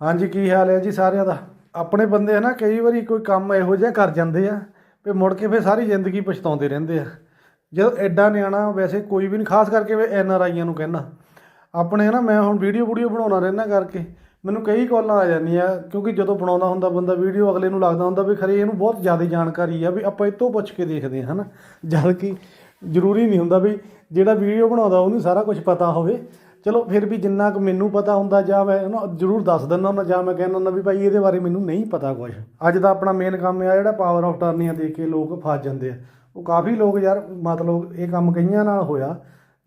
ਹਾਂਜੀ, ਕੀ ਹਾਲ ਹੈ ਜੀ ਸਾਰਿਆਂ ਦਾ? ਆਪਣੇ ਬੰਦੇ ਹੈ ਨਾ, ਕਈ ਵਾਰੀ ਕੋਈ ਕੰਮ ਇਹੋ ਜਿਹਾ ਕਰ ਜਾਂਦੇ ਆ, ਵੀ ਮੁੜ ਕੇ ਫਿਰ ਸਾਰੀ ਜ਼ਿੰਦਗੀ ਪਛਤਾਉਂਦੇ ਰਹਿੰਦੇ ਆ। ਜਦੋਂ ਐਡਾ ਨਿਆਣਾ, ਵੈਸੇ ਕੋਈ ਵੀ ਨਹੀਂ ਖਾਸ ਕਰਕੇ ਵੀ ਐਨ ਆਰ ਆਈਆਂ ਨੂੰ ਕਹਿੰਦਾ। ਆਪਣੇ ਨਾ, ਮੈਂ ਹੁਣ ਵੀਡੀਓ ਵੀਡੀਓ ਬਣਾਉਣਾ ਰਹਿਣਾ ਕਰਕੇ, ਮੈਨੂੰ ਕਈ ਕਾਲਾਂ ਆ ਜਾਂਦੀਆਂ, ਕਿਉਂਕਿ ਜਦੋਂ ਬਣਾਉਂਦਾ ਹੁੰਦਾ ਬੰਦਾ, ਵੀਡੀਓ ਅਗਲੇ ਨੂੰ ਲੱਗਦਾ ਹੁੰਦਾ ਵੀ ਖਰੇ ਇਹਨੂੰ ਬਹੁਤ ਜ਼ਿਆਦਾ ਜਾਣਕਾਰੀ ਆ, ਵੀ ਆਪਾਂ ਇਹ ਤੋਂ ਪੁੱਛ ਕੇ ਦੇਖਦੇ ਹਾਂ ਹਨਾ? ਜਦ ਕਿ ਜ਼ਰੂਰੀ ਨਹੀਂ ਹੁੰਦਾ ਵੀ ਜਿਹੜਾ ਵੀਡੀਓ ਬਣਾਉਂਦਾ, ਉਹਨੂੰ ਸਾਰਾ ਕੁਝ ਪਤਾ ਹੋਵੇ। ਚਲੋ ਫਿਰ ਵੀ ਜਿੰਨਾ ਕੁ ਮੈਨੂੰ ਪਤਾ ਹੁੰਦਾ ਜਾਂ ਮੈਂ ਨਾ ਜ਼ਰੂਰ ਦੱਸ ਦਿੰਦਾ ਹੁੰਦਾ ਜਾਂ ਮੈਂ ਕਹਿੰਦਾ ਹੁੰਦਾ ਵੀ ਭਾਈ ਇਹਦੇ ਬਾਰੇ ਮੈਨੂੰ ਨਹੀਂ ਪਤਾ ਕੁਝ ਅੱਜ ਦਾ ਆਪਣਾ ਮੇਨ ਕੰਮ ਆ ਜਿਹੜਾ ਪਾਵਰ ਆਫ ਟਰਨੀਆਂ ਦੇਖ ਕੇ ਲੋਕ ਫਸ ਜਾਂਦੇ ਆ। ਉਹ ਕਾਫੀ ਲੋਕ ਯਾਰ ਮਤਲਬ ਇਹ ਕੰਮ ਕਈਆਂ ਨਾਲ ਹੋਇਆ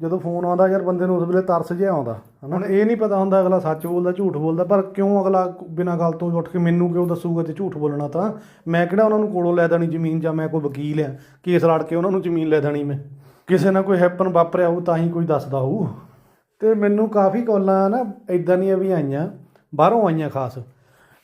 ਜਦੋਂ ਫੋਨ ਆਉਂਦਾ ਯਾਰ ਬੰਦੇ ਨੂੰ ਉਸ ਵੇਲੇ ਤਰਸ ਜਿਹਾ ਆਉਂਦਾ ਹੁਣ ਇਹ ਨਹੀਂ ਪਤਾ ਹੁੰਦਾ ਅਗਲਾ ਸੱਚ ਬੋਲਦਾ ਝੂਠ ਬੋਲਦਾ ਪਰ ਕਿਉਂ ਅਗਲਾ ਬਿਨਾਂ ਗੱਲ ਤੋਂ ਉੱਠ ਕੇ ਮੈਨੂੰ ਕਿਉਂ ਦੱਸੂਗਾ ਤੇ ਝੂਠ ਬੋਲਣਾ ਤਾਂ? ਮੈਂ ਕਿਹੜਾ ਉਹਨਾਂ ਨੂੰ ਕੋਲੋਂ ਲੈ ਦੇਣੀ ਜ਼ਮੀਨ ਜਾਂ ਮੈਂ ਕੋਈ ਵਕੀਲ ਆ? ਕੇਸ ਲੜ ਕੇ ਉਹਨਾਂ ਨੂੰ ਜ਼ਮੀਨ ਲੈ ਦੇਣੀ ਮੈਂ। ਕਿਸੇ ਨਾਲ ਕੋਈ ਹੈਪਨ ਵਾਪਰਿਆ ਹੋਊ ਤਾਂ ਹੀ ਕੋਈ ਦੱਸਦਾ ਹੋਊ। ਤੇ ਮੈਨੂੰ ਕਾਫੀ ਕਾਲਾਂ ਨਾ ਇਦਾਂ ਦੀਆਂ ਵੀ ਆਈਆਂ, ਬਾਹਰੋਂ ਆਈਆਂ ਖਾਸ,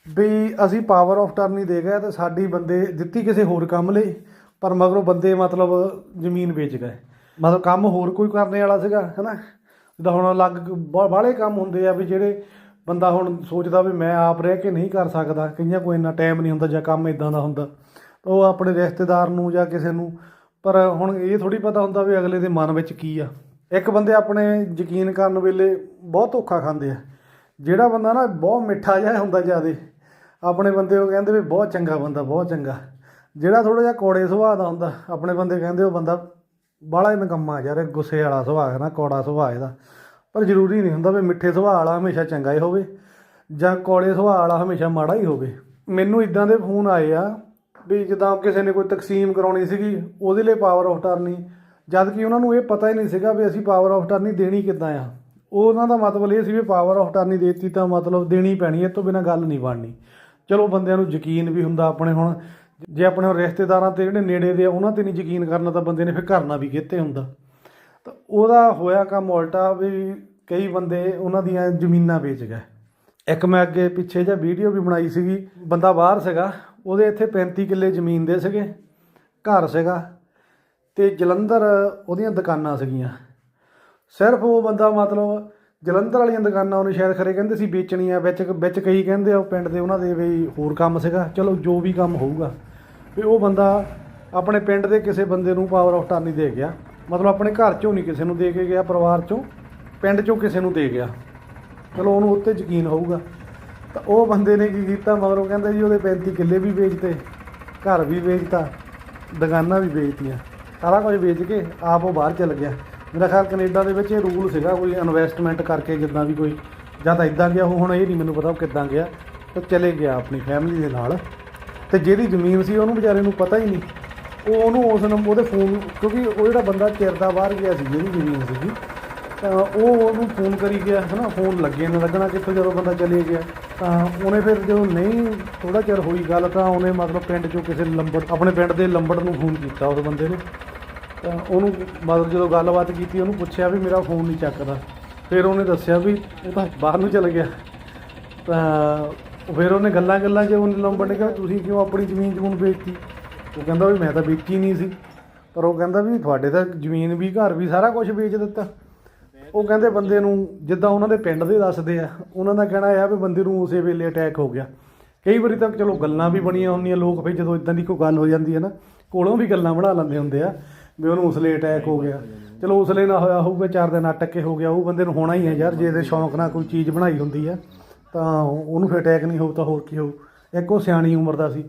ਵੀ ਅਸੀਂ ਪਾਵਰ ਆਫ ਟਰਨੀ ਦੇ ਗਏ ਤੇ ਸਾਡੀ ਬੰਦੇ ਦਿੱਤੀ ਕਿਸੇ ਹੋਰ ਕੰਮ ਲਈ, ਪਰ ਮਗਰੋਂ ਬੰਦੇ ਮਤਲਬ ਜ਼ਮੀਨ ਵੇਚ ਗਏ। ਮਤਲਬ ਕੰਮ ਹੋਰ ਕੋਈ ਕਰਨੇ ਵਾਲਾ ਸੀਗਾ, ਹੈਨਾ? ਜਿੱਦਾਂ ਹੁਣ ਅਲੱਗ ਬਾਹਲੇ ਕੰਮ ਹੁੰਦੇ ਆ ਵੀ ਜਿਹੜੇ ਬੰਦਾ ਹੁਣ ਸੋਚਦਾ ਵੀ ਮੈਂ ਆਪ ਰਹਿ ਕੇ ਨਹੀਂ ਕਰ ਸਕਦਾ, ਕਈਆਂ ਕੋਈ ਇੰਨਾ ਟਾਈਮ ਨਹੀਂ ਹੁੰਦਾ ਜਾਂ ਕੰਮ ਇਦਾਂ ਦਾ ਹੁੰਦਾ, ਤਾਂ ਉਹ ਆਪਣੇ ਰਿਸ਼ਤੇਦਾਰ ਨੂੰ ਜਾਂ ਕਿਸੇ ਨੂੰ, ਪਰ ਹੁਣ ਇਹ ਥੋੜੀ ਪਤਾ ਹੁੰਦਾ ਵੀ ਅਗਲੇ ਦੇ ਮਨ ਵਿੱਚ ਕੀ ਆ। ਇੱਕ ਬੰਦੇ ਆਪਣੇ ਯਕੀਨ ਕਰਨ ਵੇਲੇ ਬਹੁਤ ਧੋਖਾ ਖਾਂਦੇ ਆ। ਜਿਹੜਾ ਬੰਦਾ ਨਾ ਬਹੁਤ ਮਿੱਠਾ ਜਿਹਾ ਹੁੰਦਾ ਜਿਆਦੇ, ਆਪਣੇ ਬੰਦੇ ਉਹ ਕਹਿੰਦੇ ਵੀ ਬਹੁਤ ਚੰਗਾ ਬੰਦਾ, ਬਹੁਤ ਚੰਗਾ। ਜਿਹੜਾ ਥੋੜਾ ਜਿਹਾ ਕੋੜੇ ਸੁਭਾਅ ਦਾ ਹੁੰਦਾ, ਆਪਣੇ ਬੰਦੇ ਕਹਿੰਦੇ ਉਹ ਬੰਦਾ ਬਾਹਲਾ ਹੀ ਨਕੰਮਾ ਯਾਰ, ਗੁੱਸੇ ਵਾਲਾ ਸੁਭਾਅ ਹੈ ਨਾ, ਕੋੜਾ ਸੁਭਾਅ ਇਹਦਾ। ਪਰ ਜ਼ਰੂਰੀ ਨਹੀਂ ਹੁੰਦਾ ਵੀ ਮਿੱਠੇ ਸੁਭਾਅ ਵਾਲਾ ਹਮੇਸ਼ਾ ਚੰਗਾ ਹੀ ਹੋਵੇ, ਜਾਂ ਕੋੜੇ ਸੁਭਾਅ ਵਾਲਾ ਹਮੇਸ਼ਾ ਮਾੜਾ ਹੀ ਹੋਵੇ। ਮੈਨੂੰ ਇਦਾਂ ਦੇ ਫੋਨ ਆਏ ਆ ਵੀ ਜਿੱਦਾਂ ਕਿਸੇ ਨੇ ਕੋਈ ਤਕਸੀਮ ਕਰਾਉਣੀ ਸੀਗੀ, ਉਹਦੇ ਲਈ ਪਾਵਰ ਆਫ ਟਰਨੀ ਜਦ ਕਿ ਉਹਨਾਂ ਨੂੰ ਇਹ ਪਤਾ ਹੀ ਨਹੀਂ ਸੀਗਾ ਵੀ ਅਸੀਂ ਪਾਵਰ ਆਫ ਟਰਨੀ ਦੇਣੀ ਕਿੱਦਾਂ ਆ। ਉਹ ਉਹਨਾਂ ਦਾ ਮਤਲਬ ਇਹ ਸੀ ਵੀ ਪਾਵਰ ਆਫ ਟਰਨੀ ਦੇਤੀ ਤਾਂ ਮਤਲਬ ਦੇਣੀ ਪੈਣੀ, ਇਹ ਤੋਂ ਬਿਨਾ ਗੱਲ ਨਹੀਂ ਬਣਨੀ। ਚਲੋ ਬੰਦਿਆਂ ਨੂੰ ਯਕੀਨ ਵੀ ਹੁੰਦਾ ਆਪਣੇ ਹੁਣ, ਜੇ ਆਪਣੇ ਹੁਣ ਰਿਸ਼ਤੇਦਾਰਾਂ ਤੇ ਜਿਹੜੇ ਨੇੜੇ ਦੇ ਆ, ਉਹਨਾਂ ਤੇ ਨਹੀਂ ਯਕੀਨ ਕਰਨਾ ਤਾਂ ਬੰਦੇ ਨੇ ਫਿਰ ਕਰਨਾ ਵੀ ਕਿੱਥੇ ਹੁੰਦਾ। ਤਾਂ ਉਹਦਾ ਹੋਇਆ ਕੰਮ ਉਲਟਾ ਵੀ ਕਈ ਬੰਦੇ ਉਹਨਾਂ ਦੀਆਂ ਜ਼ਮੀਨਾਂ ਵੇਚ ਗਏ। ਇੱਕ ਮੈਂ ਅੱਗੇ ਪਿੱਛੇ ਜਿਹਾ ਵੀਡੀਓ ਵੀ ਬਣਾਈ ਸੀਗੀ, ਬੰਦਾ ਬਾਹਰ ਸੀਗਾ, ਉਹਦੇ ਇੱਥੇ 35 ਕਿੱਲੇ ਜ਼ਮੀਨ ਦੇ ਸੀਗੇ, ਘਰ ਸੀਗਾ। ਤੇ ਜਲੰਧਰ ਉਹਦੀਆਂ ਦੁਕਾਨਾਂ ਸੀਗੀਆਂ। ਸਿਰਫ ਉਹ ਬੰਦਾ ਮਤਲਬ ਜਲੰਧਰ ਵਾਲੀਆਂ ਦੁਕਾਨਾਂ ਉਹਨੇ ਸ਼ਾਇਦ ਖਰੇ ਕਹਿੰਦੇ ਸੀ ਵੇਚਣੀਆਂ, ਵਿੱਚ ਵਿੱਚ ਕਈ ਕਹਿੰਦੇ ਆ ਉਹ ਪਿੰਡ ਦੇ ਉਹਨਾਂ ਦੇ ਵੀ ਹੋਰ ਕੰਮ ਸੀਗਾ। ਚਲੋ ਜੋ ਵੀ ਕੰਮ ਹੋਊਗਾ। ਵੀ ਉਹ ਬੰਦਾ ਆਪਣੇ ਪਿੰਡ ਦੇ ਕਿਸੇ ਬੰਦੇ ਨੂੰ ਪਾਵਰ ਆਫ ਟਰਨੀ ਦੇ ਗਿਆ। ਮਤਲਬ ਆਪਣੇ ਘਰ ਚੋਂ ਨਹੀਂ ਕਿਸੇ ਨੂੰ ਦੇ ਕੇ ਗਿਆ, ਪਰਿਵਾਰ ਚੋਂ, ਪਿੰਡ ਚੋਂ ਕਿਸੇ ਨੂੰ ਦੇ ਗਿਆ। ਚਲੋ ਉਹਨੂੰ ਉੱਤੇ ਯਕੀਨ ਹੋਊਗਾ। ਤਾਂ ਉਹ ਬੰਦੇ ਨੇ ਕੀ ਕੀਤਾ? ਮਗਰੋਂ ਕਹਿੰਦਾ ਜੀ ਉਹਦੇ 35 ਕਿੱਲੇ ਵੀ ਵੇਚਤੇ, ਘਰ ਵੀ ਵੇਚਤਾ, ਦੁਕਾਨਾਂ ਵੀ ਵੇਚਤੀਆਂ। ਸਾਰਾ ਕੁਝ ਵੇਚ ਕੇ ਆਪ ਉਹ ਬਾਹਰ ਚਲ ਗਿਆ। ਮੇਰਾ ਖਿਆਲ ਕੈਨੇਡਾ ਦੇ ਵਿੱਚ ਇਹ ਰੂਲ ਸੀਗਾ ਕੋਈ ਇਨਵੈਸਟਮੈਂਟ ਕਰਕੇ ਜਿੱਦਾਂ ਵੀ ਕੋਈ, ਜਾਂ ਤਾਂ ਇਦਾਂ ਗਿਆ, ਉਹ ਹੁਣ ਇਹ ਨਹੀਂ ਮੈਨੂੰ ਪਤਾ ਉਹ ਕਿੱਦਾਂ ਗਿਆ ਤੇ ਚਲੇ ਗਿਆ ਆਪਣੀ ਫੈਮਿਲੀ ਦੇ ਨਾਲ। ਤੇ ਜਿਹਦੀ ਜ਼ਮੀਨ ਸੀ ਉਹਨੂੰ ਵਿਚਾਰੇ ਨੂੰ ਪਤਾ ਹੀ ਨਹੀਂ। ਉਹ ਉਹਨੂੰ ਉਸ ਨੂੰ, ਉਹਦੇ ਫੋਨ ਕਿਉਂਕਿ ਉਹ ਜਿਹੜਾ ਬੰਦਾ ਚਿਰਦਾ ਬਾਹਰ ਗਿਆ ਸੀ, ਜਿਹਦੀ ਜ਼ਮੀਨ ਸੀਗੀ, ਤਾਂ ਉਹ ਉਹਨੂੰ ਫੋਨ ਕਰੀ ਗਿਆ, ਹਨਾ ਫੋਨ ਲੱਗੇ ਨੇ ਲੱਗਣਾ ਕਿੱਥੋਂ ਜਦੋਂ ਬੰਦਾ ਚਲੇ ਗਿਆ। ਤਾਂ ਉਹਨੇ ਫਿਰ ਜਦੋਂ ਨਹੀਂ ਥੋੜਾ ਚਿਰ ਹੋਈ ਗੱਲ ਤਾਂ ਉਹਨੇ ਮਤਲਬ ਪਿੰਡ ਚੋਂ ਕਿਸੇ ਲੰਬੜ, ਆਪਣੇ ਪਿੰਡ ਦੇ ਲੰਬੜ ਨੂੰ ਫੋਨ ਕੀਤਾ ਉਸ ਬੰਦੇ ਨੇ। ਤਾਂ ਉਹਨੂੰ ਮਤਲਬ ਜਦੋਂ ਗੱਲਬਾਤ ਕੀਤੀ, ਉਹਨੂੰ ਪੁੱਛਿਆ ਵੀ ਮੇਰਾ ਫੋਨ ਨਹੀਂ ਚੱਕਦਾ। ਫਿਰ ਉਹਨੇ ਦੱਸਿਆ ਵੀ ਉਹ ਤਾਂ ਬਾਹਰ ਨੂੰ ਚਲ ਗਿਆ। ਤਾਂ ਫਿਰ ਉਹਨੇ ਗੱਲਾਂ ਗੱਲਾਂ 'ਚ ਉਹਨੇ ਲੰਬੜ ਨੇ ਕਿਹਾ ਤੁਸੀਂ ਕਿਉਂ ਆਪਣੀ ਜ਼ਮੀਨ ਜਮੂਨ ਵੇਚਤੀ? ਉਹ ਕਹਿੰਦਾ ਵੀ ਮੈਂ ਤਾਂ ਵੇਚੀ ਨਹੀਂ ਸੀ। ਪਰ ਉਹ ਕਹਿੰਦਾ ਵੀ ਤੁਹਾਡੇ ਤਾਂ ਜ਼ਮੀਨ ਵੀ, ਘਰ ਵੀ ਸਾਰਾ ਕੁਝ ਵੇਚ ਦਿੱਤਾ। ਉਹ ਕਹਿੰਦੇ ਬੰਦੇ ਨੂੰ ਜਿੱਦਾਂ ਉਹਨਾਂ ਦੇ ਪਿੰਡ ਦੇ ਦੱਸਦੇ ਆ, ਉਹਨਾਂ ਦਾ ਕਹਿਣਾ ਇਹ ਆ ਵੀ ਬੰਦੇ ਨੂੰ ਉਸੇ ਵੇਲੇ ਅਟੈਕ ਹੋ ਗਿਆ। ਕਈ ਵਾਰੀ ਤਾਂ ਚਲੋ ਗੱਲਾਂ ਵੀ ਬਣੀਆਂ ਹੁੰਦੀਆਂ, ਲੋਕ ਫਿਰ ਜਦੋਂ ਇਦਾਂ ਦੀ ਕੋਈ ਗੱਲ ਹੋ ਜਾਂਦੀ ਹੈ ਨਾ, ਕੋਲੋਂ ਵੀ ਗੱਲਾਂ ਬਣਾ ਲੈਂਦੇ ਹੁੰਦੇ ਆ। ਵੀ ਉਹਨੂੰ ਉਸਲੇ ਅਟੈਕ ਹੋ ਗਿਆ। ਚਲੋ ਉਸਲੇ ਨਾ ਹੋਇਆ ਹੋਊਗਾ ਚਾਰ ਦਿਨ ਅਟਕ ਕੇ ਹੋ ਗਿਆ ਉਹ ਬੰਦੇ ਨੂੰ ਹੋਣਾ ਹੀ ਹੈ ਯਾਰ ਜੇ ਇਹਦੇ ਸ਼ੌਂਕ ਨਾਲ ਕੋਈ ਚੀਜ਼ ਬਣਾਈ ਹੁੰਦੀ ਆ ਤਾਂ ਉਹਨੂੰ ਫਿਰ ਅਟੈਕ ਨਹੀਂ ਹੋਊ ਤਾਂ ਹੋਰ ਕੀ ਹੋਊ। ਇੱਕ ਉਹ ਸਿਆਣੀ ਉਮਰ ਦਾ ਸੀ।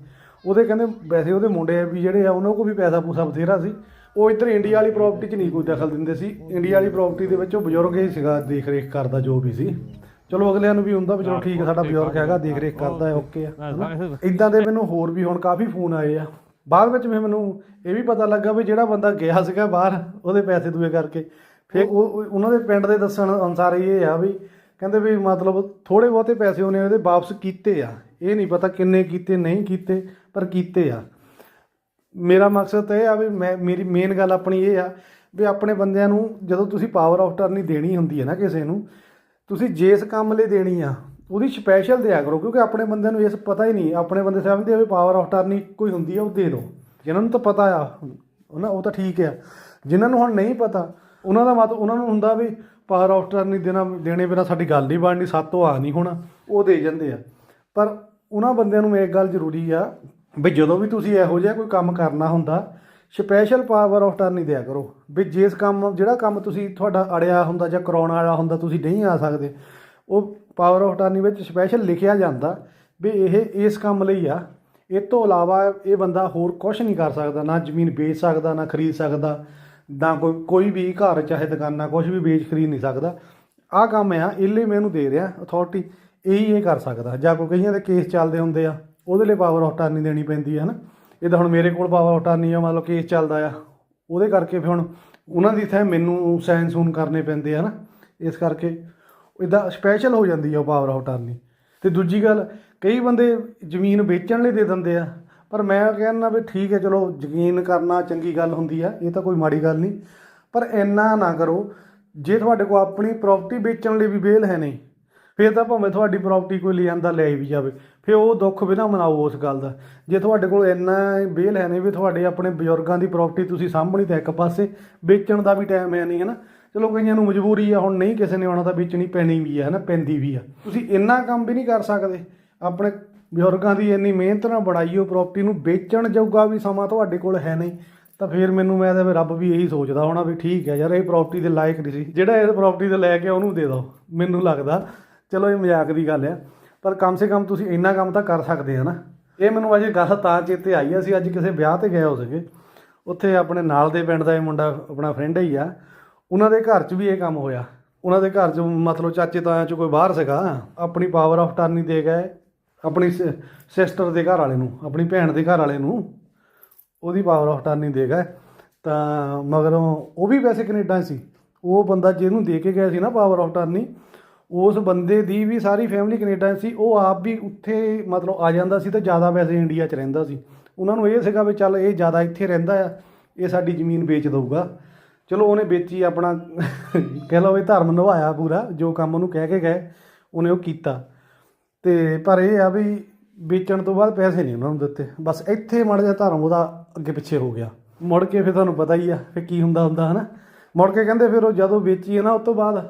ਉਹਦੇ ਕਹਿੰਦੇ ਵੈਸੇ ਉਹਦੇ ਮੁੰਡੇ ਵੀ ਜਿਹੜੇ ਆ ਉਹਨਾਂ ਕੋਲ ਵੀ ਪੈਸਾ ਪੂਸਾ ਬਥੇਰਾ ਸੀ। ਉਹ ਇੱਧਰ ਇੰਡੀਆ ਵਾਲੀ ਪ੍ਰਾਪਰਟੀ 'ਚ ਨਹੀਂ ਕੋਈ ਦਖਲ ਦਿੰਦੇ ਸੀ। ਇੰਡੀਆ ਵਾਲੀ ਪ੍ਰਾਪਰਟੀ ਦੇ ਵਿੱਚ ਉਹ ਬਜ਼ੁਰਗ ਹੀ ਸੀਗਾ ਦੇਖ ਰੇਖ ਕਰਦਾ ਜੋ ਵੀ ਸੀ। ਚਲੋ ਅਗਲਿਆਂ ਨੂੰ ਵੀ ਹੁੰਦਾ ਵੀ ਚਲੋ ਠੀਕ ਹੈ ਸਾਡਾ ਬਜ਼ੁਰਗ ਹੈਗਾ ਦੇਖ ਰੇਖ ਕਰਦਾ ਹੈ ਓਕੇ ਆ ਇਦਾਂ ਦੇ ਮੈਨੂੰ ਹੋਰ ਵੀ ਹੁਣ ਕਾਫੀ ਫੋਨ ਆਏ ਆ। ਬਾਅਦ ਵਿੱਚ ਵੀ ਮੈਨੂੰ ਇਹ ਵੀ ਪਤਾ ਲੱਗਾ ਵੀ ਜਿਹੜਾ ਬੰਦਾ ਗਿਆ ਸੀਗਾ ਬਾਹਰ, ਉਹਦੇ ਪੈਸੇ ਦੂਏ ਕਰਕੇ। ਫਿਰ ਉਹ ਉਹਨਾਂ ਦੇ ਪਿੰਡ ਦੇ ਦੱਸਣ ਅਨੁਸਾਰ ਇਹ ਆ ਵੀ ਕਹਿੰਦੇ ਵੀ ਮਤਲਬ ਥੋੜੇ ਬਹੁਤੇ ਪੈਸੇ ਉਹਨੇ ਉਹਦੇ ਵਾਪਸ ਕੀਤੇ ਆ। ਇਹ ਨਹੀਂ ਪਤਾ ਕਿੰਨੇ ਕੀਤੇ, ਨਹੀਂ ਕੀਤੇ, ਪਰ ਕੀਤੇ ਆ। ਮੇਰਾ ਮਕਸਦ ਤਾਂ ਇਹ ਆ ਵੀ ਮੈਂ, ਮੇਰੀ ਮੇਨ ਗੱਲ ਆਪਣੀ ਇਹ ਆ ਵੀ ਆਪਣੇ ਬੰਦਿਆਂ ਨੂੰ ਜਦੋਂ ਤੁਸੀਂ ਪਾਵਰ ਆਫ ਟਰਨੀ ਦੇਣੀ ਹੁੰਦੀ ਹੈ ਨਾ ਕਿਸੇ ਨੂੰ, ਤੁਸੀਂ ਜਿਸ ਕੰਮ ਲਈ ਦੇਣੀ ਆ ਉਹਦੀ ਸਪੈਸ਼ਲ ਦਿਆ ਕਰੋ, ਕਿਉਂਕਿ ਆਪਣੇ ਬੰਦਿਆਂ ਨੂੰ ਇਸ ਪਤਾ ਹੀ ਨਹੀਂ, ਆਪਣੇ ਬੰਦੇ ਸਮਝਦੇ ਆ ਵੀ ਪਾਵਰ ਆਫ ਟਰਨੀ ਕੋਈ ਹੁੰਦੀ ਆ, ਉਹ ਦੇ ਦਿਓ ਜਿਨ੍ਹਾਂ ਨੂੰ ਤਾਂ ਪਤਾ ਆ ਉਹਨਾਂ ਉਹ ਤਾਂ ਠੀਕ ਆ। ਜਿਨ੍ਹਾਂ ਨੂੰ ਹੁਣ ਨਹੀਂ ਪਤਾ, ਉਹਨਾਂ ਦਾ ਮਤ, ਉਹਨਾਂ ਨੂੰ ਹੁੰਦਾ ਵੀ ਪਾਵਰ ਆਫ ਟਰਨੀ ਦੇਣਾ, ਦੇਣੇ ਬਿਨਾ ਸਾਡੀ ਗੱਲ ਨਹੀਂ ਬਣਨੀ, ਸਾਤੋਂ ਆ ਨਹੀਂ ਹੋਣਾ, ਉਹ ਦੇ ਜਾਂਦੇ ਆ। ਪਰ ਉਹਨਾਂ ਬੰਦਿਆਂ ਨੂੰ ਇੱਕ ਗੱਲ ਜ਼ਰੂਰੀ ਆ, ਵੀ ਜਦੋਂ ਵੀ ਤੁਸੀਂ ਇਹੋ ਜਿਹਾ ਕੋਈ ਕੰਮ ਕਰਨਾ ਹੁੰਦਾ ਸਪੈਸ਼ਲ ਪਾਵਰ ਆਫ ਟਰਨੀ ਦਿਆ ਕਰੋ। ਵੀ ਜਿਸ ਕੰਮ, ਜਿਹੜਾ ਕੰਮ ਤੁਸੀਂ ਤੁਹਾਡਾ ਅੜਿਆ ਹੁੰਦਾ ਜਾਂ ਕਰਾਉਣ ਵਾਲਾ ਹੁੰਦਾ, ਤੁਸੀਂ ਨਹੀਂ ਆ ਸਕਦੇ, ਉਹ ਪਾਵਰ ਆਫ ਟਰਨੀ ਵਿੱਚ ਸਪੈਸ਼ਲ ਲਿਖਿਆ ਜਾਂਦਾ ਵੀ ਇਹ ਇਸ ਕੰਮ ਲਈ ਆ। ਇਹ ਤੋਂ ਇਲਾਵਾ ਇਹ ਬੰਦਾ ਹੋਰ ਕੁਝ ਨਹੀਂ ਕਰ ਸਕਦਾ। ਨਾ ਜ਼ਮੀਨ ਵੇਚ ਸਕਦਾ, ਨਾ ਖਰੀਦ ਸਕਦਾ, ਨਾ ਕੋਈ ਕੋਈ ਵੀ ਘਰ ਚਾਹੇ ਦੁਕਾਨਾਂ ਕੁਝ ਵੀ ਵੇਚ ਖਰੀਦ ਨਹੀਂ ਸਕਦਾ। ਆਹ ਕੰਮ ਆ ਇਹ ਮੈਨੂੰ ਦੇ ਰਿਹਾ ਅਥਾਰਟੀ ਇਹੀ ਇਹ ਕਰ ਸਕਦਾ। ਜਾਂ ਕੋਈ ਕਈਆਂ ਦੇ ਕੇਸ ਚੱਲਦੇ ਹੁੰਦੇ ਆ, ਉਹਦੇ ਲਈ ਪਾਵਰ ਆਫ ਟਰਨੀ ਦੇਣੀ ਪੈਂਦੀ ਹੈ ਹਨਾ। ਇਹਦਾ ਹੁਣ ਮੇਰੇ ਕੋਲ ਪਾਵਰ ਆਫ ਟਰਨੀ ਆ ਮਤਲਬ ਕੇਸ ਚੱਲਦਾ ਆ। ਉਹਦੇ ਕਰਕੇ ਫਿਰ ਹੁਣ ਉਹਨਾਂ ਦੀ ਥਾਂ ਮੈਨੂੰ ਸਾਈਨ ਸੂਨ ਕਰਨੇ ਪੈਂਦੇ ਆ ਨਾ ਇਸ ਕਰਕੇ ਇਦਾਂ ਸਪੈਸ਼ਲ ਹੋ ਜਾਂਦੀ ਆ ਪਾਵਰ ਆਫ ਟਰਨੀ ਤੇ ਦੂਜੀ ਗੱਲ, ਕਈ ਬੰਦੇ ਜ਼ਮੀਨ ਵੇਚਣ ਲਈ ਦੇ ਦਿੰਦੇ ਆ, ਪਰ ਮੈਂ ਕਹਿੰਦਾ ਵੀ ਠੀਕ ਹੈ, ਚਲੋ ਯਕੀਨ ਕਰਨਾ ਚੰਗੀ ਗੱਲ ਹੁੰਦੀ ਆ, ਇਹ ਤਾਂ ਕੋਈ ਮਾੜੀ ਗੱਲ ਨਹੀਂ। ਪਰ ਇੰਨਾ ਨਾ ਕਰੋ, ਜੇ ਤੁਹਾਡੇ ਕੋਲ ਆਪਣੀ ਪ੍ਰਾਪਰਟੀ ਵੇਚਣ ਲਈ ਵੀ ਬੇਲ ਹੈ ਨਹੀਂ, ਫਿਰ ਤਾਂ ਭਾਵੇਂ ਤੁਹਾਡੀ ਪ੍ਰਾਪਰਟੀ ਕੋਈ ਲੈ ਜਾਂਦਾ ਲੈ ਵੀ ਜਾਵੇ, ਫਿਰ ਉਹ ਦੁੱਖ ਵੀ ਮਨਾਓ ਉਸ ਗੱਲ ਦਾ। ਜੇ ਤੁਹਾਡੇ ਕੋਲ ਇੰਨਾ ਬੇਲ ਹੈ ਨਹੀਂ ਵੀ ਤੁਹਾਡੇ ਆਪਣੇ ਬਜ਼ੁਰਗਾਂ ਦੀ ਪ੍ਰਾਪਰਟੀ ਤੁਸੀਂ ਸਾਂਭਣੀ ਤਾਂ ਇੱਕ ਪਾਸੇ, ਵੇਚਣ ਦਾ ਵੀ ਟਾਈਮ ਹੈ ਨਹੀਂ, ਹੈ ਨਾ? ਚਲੋ ਕਈਆਂ ਨੂੰ ਮਜਬੂਰੀ ਆ, ਹੁਣ ਨਹੀਂ ਕਿਸੇ ਨੇ ਆਉਣਾ ਤਾਂ ਵੇਚਣੀ ਪੈਣੀ ਵੀ ਆ ਹੈ ਨਾ ਪੈਂਦੀ ਵੀ ਆ। ਤੁਸੀਂ ਇੰਨਾ ਕੰਮ ਵੀ ਨਹੀਂ ਕਰ ਸਕਦੇ। ਆਪਣੇ ਬਜ਼ੁਰਗਾਂ ਦੀ ਇੰਨੀ ਮਿਹਨਤ ਨਾਲ ਬਣਾਈ ਉਹ ਪ੍ਰਾਪਰਟੀ ਨੂੰ ਵੇਚਣ ਜੋਗਾ ਵੀ ਸਮਾਂ ਤੁਹਾਡੇ ਕੋਲ ਹੈ ਨਹੀਂ। ਤਾਂ ਫਿਰ ਮੈਨੂੰ ਮੈਂ ਤਾਂ ਵੀ ਰੱਬ ਵੀ ਇਹੀ ਸੋਚਦਾ ਹੋਣਾ ਵੀ ਠੀਕ ਹੈ ਯਾਰ, ਇਹ ਪ੍ਰਾਪਰਟੀ ਦੇ ਲਾਇਕ ਨਹੀਂ ਸੀ। ਜਿਹੜਾ ਇਹ ਪ੍ਰਾਪਰਟੀ ਤੇ ਲੈ ਕੇ ਉਹਨੂੰ ਦੇ ਦਿਓ, ਮੈਨੂੰ ਲੱਗਦਾ। ਚਲੋ ਇਹ ਮਜ਼ਾਕ ਦੀ ਗੱਲ ਆ। ਪਰ ਕਮ ਸੇ ਕਮ ਤੁਸੀਂ ਇੰਨਾ ਕੰਮ ਤਾਂ ਕਰ ਸਕਦੇ ਆ ਨਾ। ਇਹ ਮੈਨੂੰ ਅਜੇ ਗੱਲ ਤਾਂ ਚੇਤੇ ਆਈ ਆ, ਅਸੀਂ ਅੱਜ ਕਿਸੇ ਵਿਆਹ ਤੇ ਗਏ ਹੋ ਸੀਗੇ। ਉੱਥੇ ਆਪਣੇ ਨਾਲ ਦੇ ਪਿੰਡ ਦਾ ਇਹ ਮੁੰਡਾ, ਆਪਣਾ ਫਰੈਂਡ ਹੀ ਆ। ਉਹਨਾਂ ਦੇ ਘਰ 'ਚ ਵੀ ਇਹ ਕੰਮ ਹੋਇਆ। ਉਹਨਾਂ ਦੇ ਘਰ 'ਚ ਮਤਲਬ ਚਾਚੇ ਤਾਇਆਂ 'ਚ ਕੋਈ ਬਾਹਰ ਸੀਗਾ। ਆਪਣੀ ਪਾਵਰ ਆਫ ਟਰਨੀ ਦੇ ਗਏ ਆਪਣੀ ਸਿਸਟਰ ਦੇ ਘਰ ਵਾਲੇ ਨੂੰ, ਆਪਣੀ ਭੈਣ ਦੇ ਘਰ ਵਾਲੇ ਨੂੰ ਉਹਦੀ ਪਾਵਰ ਆਫ ਟਰਨੀ ਦੇ ਗਏ ਤਾਂ ਮਗਰੋਂ ਉਹ ਵੀ ਵੈਸੇ ਕੈਨੇਡਾ ਸੀ। ਉਹ ਬੰਦਾ ਜਿਹਨੂੰ ਦੇ ਕੇ ਗਿਆ ਸੀ ਨਾ ਪਾਵਰ ਆਫ ਟਰਨੀ ਉਸ ਬੰਦੇ ਦੀ ਵੀ ਸਾਰੀ ਫੈਮਿਲੀ ਕੈਨੇਡਾ ਸੀ। ਉਹ ਆਪ ਵੀ ਉੱਥੇ ਮਤਲਬ ਆ ਜਾਂਦਾ ਸੀ ਤੇ ਜ਼ਿਆਦਾ ਵੈਸੇ ਇੰਡੀਆ 'ਚ ਰਹਿੰਦਾ ਸੀ। ਉਹਨਾਂ ਨੂੰ ਇਹ ਸੀਗਾ ਵੀ ਚੱਲ ਇਹ ਜ਼ਿਆਦਾ ਇੱਥੇ ਰਹਿੰਦਾ ਆ, ਇਹ ਸਾਡੀ ਜ਼ਮੀਨ ਵੇਚ ਦਊਗਾ। ਚਲੋ ਉਹਨੇ ਵੇਚੀ ਆਪਣਾ, ਕਹਿ ਲਓ ਵੀ ਧਰਮ ਨਿਭਾਇਆ ਪੂਰਾ, ਜੋ ਕੰਮ ਉਹਨੂੰ ਕਹਿ ਕੇ ਗਏ, ਉਹਨੇ ਉਹ ਕੀਤਾ। ਤੇ ਪਰ ਇਹ ਆ ਵੀ ਵੇਚਣ ਤੋਂ ਬਾਅਦ ਪੈਸੇ ਨਹੀਂ ਉਹਨਾਂ ਨੂੰ ਦਿੱਤੇ। ਬਸ ਇੱਥੇ ਮੜ ਜਾ ਧਰਮ ਉਹਦਾ ਅੱਗੇ ਪਿੱਛੇ ਹੋ ਗਿਆ। ਮੁੜ ਕੇ ਫਿਰ ਤੁਹਾਨੂੰ ਪਤਾ ਹੀ ਆ ਫਿਰ ਕੀ ਹੁੰਦਾ ਹੁੰਦਾ ਹਨਾ। ਮੁੜ ਕੇ ਕਹਿੰਦੇ ਫਿਰ ਉਹ ਜਦੋਂ ਵੇਚੀ ਹੈ ਨਾ, ਉਸ ਤੋਂ ਬਾਅਦ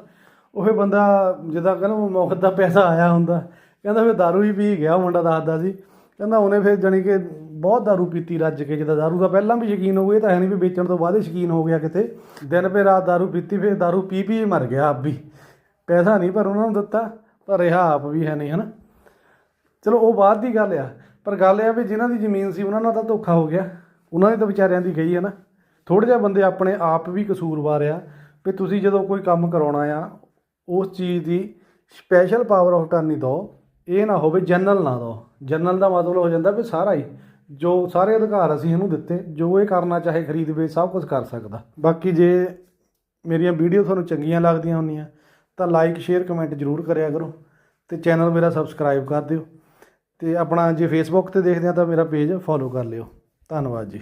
ਉਹ ਫਿਰ ਬੰਦਾ ਜਿੱਦਾਂ ਕਹਿੰਦਾ ਮੁਫਤ ਦਾ ਪੈਸਾ ਆਇਆ ਹੁੰਦਾ। ਕਹਿੰਦਾ ਫਿਰ दारू ਹੀ ਪੀ ਗਿਆ ਉਹ ਮੁੰਡਾ ਦੱਸਦਾ ਸੀ। ਕਹਿੰਦਾ ਉਹਨੇ ਫਿਰ ਜਾਣੀ ਕਿ ਬਹੁਤ दारू ਪੀਤੀ ਰੱਜ ਕੇ ਜਿੱਦਾਂ दारू ਦਾ ਪਹਿਲਾਂ ਵੀ ਸ਼ਕੀਨ ਹੋ ਗਿਆ ਤਾਂ ਹੈ ਨਹੀਂ ਵੀ ਵੇਚਣ ਤੋਂ ਬਾਅਦ ਹੀ ਸ਼ਕੀਨ ਹੋ ਗਿਆ ਕਿਤੇ ਦਿਨ ਪੇ ਰਾਤ दारू ਪੀਤੀ ਫਿਰ दारू ਪੀ ਪੀ ਮਰ ਗਿਆ ਆਪ ਵੀ ਪੈਸਾ ਨਹੀਂ ਪਰ ਉਹਨਾਂ ਨੂੰ ਦਿੱਤਾ ਪਰ ਰਿਹਾ ਆਪ ਵੀ ਹੈ ਨਹੀਂ ਹਨਾ ਚਲੋ ਉਹ ਬਾਅਦ ਦੀ ਗੱਲ ਆ ਪਰ ਗੱਲ ਇਹ ਆ ਵੀ ਜਿਨ੍ਹਾਂ ਦੀ ਜ਼ਮੀਨ ਸੀ ਉਹਨਾਂ ਨਾਲ ਤਾਂ ਧੋਖਾ ਹੋ ਗਿਆ ਉਹਨਾਂ ਦੀ ਤਾਂ ਵਿਚਾਰਿਆਂ ਦੀ ਗਈ ਹੈ ਨਾ ਥੋੜ੍ਹੇ ਜਿਹਾ ਬੰਦੇ ਆਪਣੇ ਆਪ ਵੀ ਕਸੂਰਵਾਰ ਆ ਵੀ ਤੁਸੀਂ ਜਦੋਂ ਕੋਈ ਕੰਮ ਕਰਾਉਣਾ ਆ ਉਸ ਚੀਜ਼ ਦੀ ਸਪੈਸ਼ਲ ਪਾਵਰ ਆਫ ਟਰਨੀ ਦਿਓ ਇਹ ਨਾ ਹੋਵੇ ਜਨਰਲ ਨਾ ਦਿਓ ਜਨਰਲ ਦਾ ਮਤਲਬ ਹੋ ਜਾਂਦਾ ਵੀ ਸਾਰਾ ਹੀ ਜੋ ਸਾਰੇ ਅਧਿਕਾਰ ਅਸੀਂ ਇਹਨੂੰ ਦਿੱਤੇ, ਜੋ ਇਹ ਕਰਨਾ ਚਾਹੇ ਖਰੀਦ ਵੇਚ ਸਭ ਕੁਝ ਕਰ ਸਕਦਾ। ਬਾਕੀ ਜੇ ਮੇਰੀਆਂ ਵੀਡੀਓ ਤੁਹਾਨੂੰ ਚੰਗੀਆਂ ਲੱਗਦੀਆਂ ਹੁੰਦੀਆਂ, ਤਾਂ ਲਾਈਕ ਸ਼ੇਅਰ ਕਮੈਂਟ ਜ਼ਰੂਰ ਕਰਿਆ ਕਰੋ ਤੇ ਚੈਨਲ ਮੇਰਾ ਸਬਸਕ੍ਰਾਈਬ ਕਰ ਦਿਓ ਤੇ ਆਪਣਾ ਜੇ ਫੇਸਬੁੱਕ ਤੇ ਦੇਖਦੇ ਆ ਤਾਂ ਮੇਰਾ ਪੇਜ ਫੋਲੋ ਕਰ ਲਿਓ। ਧੰਨਵਾਦ ਜੀ।